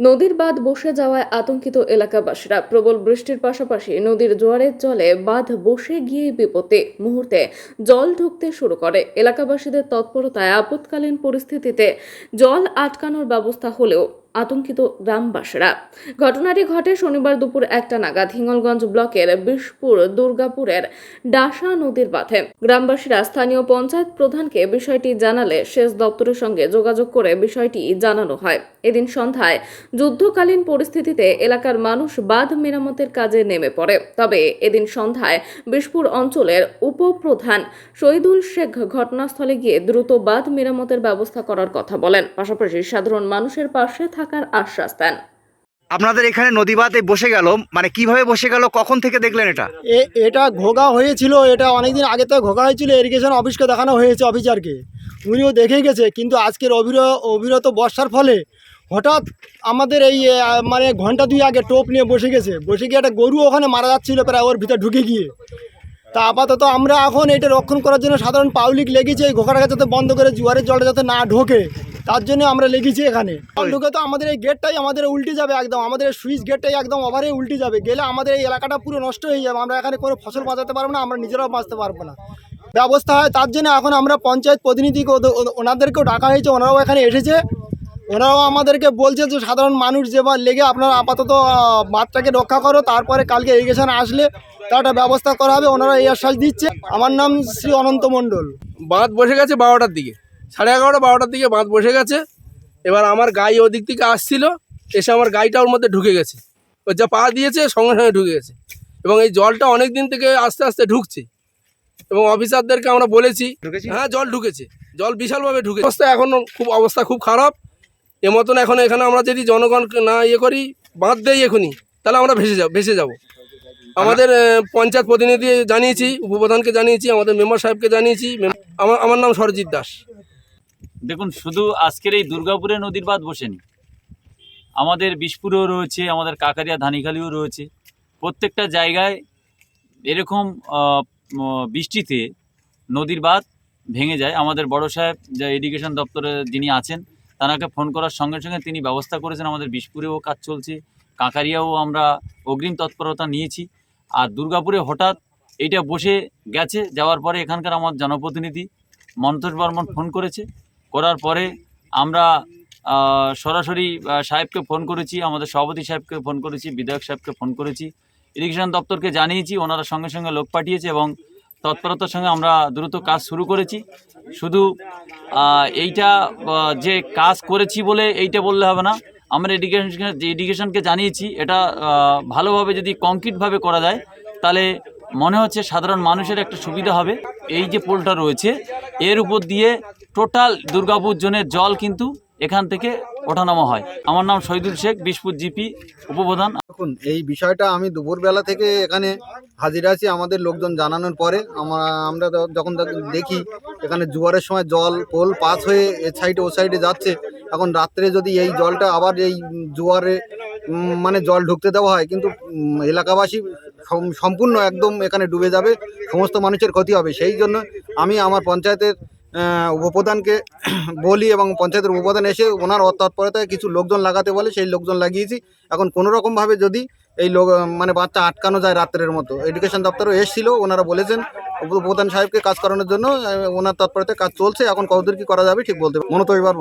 নদীর বাঁধ বসে যাওয়ায় আতঙ্কিত এলাকাবাসীরা। প্রবল বৃষ্টির পাশাপাশি নদীর জোয়ারের জলে বাঁধ বসে গিয়ে বিপত্তি মুহূর্তে জল ঢুকতে শুরু করে। এলাকাবাসীদের তৎপরতায় আপৎকালীন পরিস্থিতিতে জল আটকানোর ব্যবস্থা হলেও আতঙ্কিত গ্রামবাসীরা। ঘটনাটি ঘটে শনিবার দুপুর একটা নাগাদ হিঙ্গলগঞ্জ ব্লকের বিশপুর দুর্গাপুরের ডাসা নদীর বাঁধে গ্রামবাসীরা স্থানীয় পঞ্চায়েত প্রধানকে বিষয়টি জানালে সেচ দপ্তরের সঙ্গে যোগাযোগ করে বিষয়টি জানানো হয়। এদিন সন্ধ্যায় যুদ্ধকালীন পরিস্থিতিতে এলাকার মানুষ বাঁধ মেরামতের কাজে নেমে পড়ে। তবে এদিন সন্ধ্যায় বিশপুর অঞ্চলের উপপ্রধান শহীদুল শেখ ঘটনাস্থলে গিয়ে দ্রুত বাঁধ মেরামতের ব্যবস্থা করার কথা বলেন। পাশাপাশি সাধারণ মানুষের পাশে থাকার আশ্বাস দেন। আপনাদের এখানে নদী বাঁধে বসে গেল মানে কীভাবে বসে গেল কখন থেকে দেখলেন এটা? এ এটা ঘোগা হয়েছিল এটা অনেকদিন আগে তো ঘোগা হয়েছিল ইরিগেশন অফিসকে দেখানো হয়েছে অফিসারকে। উনিও দেখে গেছে কিন্তু আজকের অবির অবিরত বর্ষার ফলে হঠাৎ আমাদের এই মানে ঘণ্টা দুই আগে টোপ নিয়ে বসে গেছে। বসে গিয়ে একটা গরু ওখানে মারা যাচ্ছিল প্রায় ওর ভিতরে ঢুকে গিয়ে। তা আপাতত আমরা এখন এটা রক্ষণ করার জন্য সাধারণ পাবলিক লেগেছে, এই ঘোকাটাকে যাতে বন্ধ করে জোয়ারের জলটা যাতে না ঢোকে, তার জন্য আমরা লেগেছি এখানে। ঢুকে তো আমাদের এই গেটটাই আমাদের উল্টে যাবে একদম, আমাদের সুইচ গেটটাই একদম ওভারে উল্টে যাবে, গেলে আমাদের এই এলাকাটা পুরো নষ্ট হয়ে যাবে, আমরা এখানে কোনো ফসল বাঁচাতে পারব না, আমরা নিজেরাও বাঁচতে পারব না। ব্যবস্থা হয় তার জন্য এখন আমরা পঞ্চায়েত ওদের- ওনাদেরকেও ডাকা হয়েছে, ওনারাও এখানে এসেছে। ওনারাও আমাদেরকে বলছে যে সাধারণ মানুষ যে বা লেগে আপনারা আপাতত বাঁধটাকে রক্ষা করো তারপরে কালকে ইরিগেশন আসলে তার একটা ব্যবস্থা করা হবে ওনারা এই আশ্বাস দিচ্ছে। আমার নাম শ্রী অনন্ত মণ্ডল। বাঁধ বসে গেছে বারোটার দিকে। সাড়ে এগারোটা বারোটার দিকে বাঁধ বসে গেছে। এবার আমার গাই ওদিক থেকে আসছিল এসে আমার গাইটা ওর মধ্যে ঢুকে গেছে। ও যা পা দিয়েছে সঙ্গে সঙ্গে ঢুকে গেছে। এবং এই জলটা অনেক দিন থেকে আস্তে আস্তে ঢুকছে। এবং অফিসারদেরকে আমরা বলেছি হ্যাঁ জল ঢুকেছে। জল বিশালভাবে ঢুকে অবস্থা এখন খুব অবস্থা খুব খারাপ। এ মতন এখন এখানে আমরা যদি জনগণ না ইয়ে করি, বাঁধ দেই এখনই, তাহলে আমরা ভেসে যাব ভেসে যাব। আমাদের পঞ্চায়েত প্রতিনিধি জানিয়েছি, উপপ্রধানকে জানিয়েছি, আমাদের মেম্বার সাহেবকে জানিয়েছি আমার আমার নাম সরজিৎ দাস। দেখুন, শুধু আজকের এই দুর্গাপুরে নদীর বাঁধ বসেনি। আমাদের বিশপুরেও রয়েছে, আমাদের কাকারিয়া ধানিখালিও রয়েছে। প্রত্যেকটা জায়গায় এরকম বৃষ্টিতে নদীর বাঁধ ভেঙে যায়। আমাদের বড় সাহেব, যা এডুকেশন দপ্তরে যিনি আছেন তানাকে ফোন করার সঙ্গে সঙ্গে তিনি ব্যবস্থা করেছেন আমাদের বিষপুরেও কাজ চলছে, কাঁকারিয়াও আমরা অগ্রিম তৎপরতা নিয়েছি। আর দুর্গাপুরে হঠাৎ এইটা বসে গেছে, যাওয়ার পরে এখানকার আমার জনপ্রতিনিধি মন্তোষ বর্মন ফোন করেছে। করার পরে আমরা সরাসরি সাহেবকে ফোন করেছি, আমাদের সভাপতি সাহেবকে ফোন করেছি, বিধায়ক সাহেবকে ফোন করেছি। ইরিগেশন দপ্তরকে জানিয়েছি, ওনারা সঙ্গে সঙ্গে লোক পাঠিয়েছে এবং তৎপরতার সঙ্গে আমরা দ্রুত কাজ শুরু করেছি। শুধু এইটা যে কাজ করেছি বলে এইটা বললে হবে না। আমরা এডুকেশন এডুকেশনকে জানিয়েছি, এটা ভালোভাবে যদি কংক্রিটভাবে করা যায়, তাহলে মনে হচ্ছে সাধারণ মানুষের একটা সুবিধা হবে। এই যে পোলটা রয়েছে, এর উপর দিয়ে টোটাল দুর্গাপুর জোনের জল কিন্তু এখান থেকে ওঠানামা হয়। আমার নাম শহীদুল শেখ বিশপুর জিপি, উপপ্রধান। দেখুন, এই বিষয়টা আমি দুপুরবেলা থেকে এখানে হাজির আছি আমাদের লোকজন জানানোর পরে। আমরা যখন দেখি, এখানে জোয়ারের সময় জল, পোল পাস হয়ে এ সাইডে ও সাইডে যাচ্ছে। এখন রাত্রে যদি এই জলটা আবার এই জোয়ারে মানে জল ঢুকতে দেওয়া হয়, কিন্তু এলাকাবাসী সম্পূর্ণ একদম এখানে ডুবে যাবে, সমস্ত মানুষের ক্ষতি হবে। সেই জন্য আমি আমার পঞ্চায়েতের উপপ্রধানকে বলি এবং পঞ্চায়েতের উপপ্রধান এসে ওনার তৎপরতায় কিছু লোকজন লাগাতে বলে, সেই লোকজন লাগিয়েছি এখন কোনো রকমভাবে যদি এই লোক মানে বাচ্চা আটকানো যায় রাত্রের মতো এডুকেশন দপ্তরও এসেছিল, ওনারা বলেছেন, উপপ্রধান সাহেবকে কাজ করানোর জন্য ওনার তৎপরতায় কাজ চলছে, এখন কতদূর কী করা যাবে ঠিক বলতে মনে তো পারব।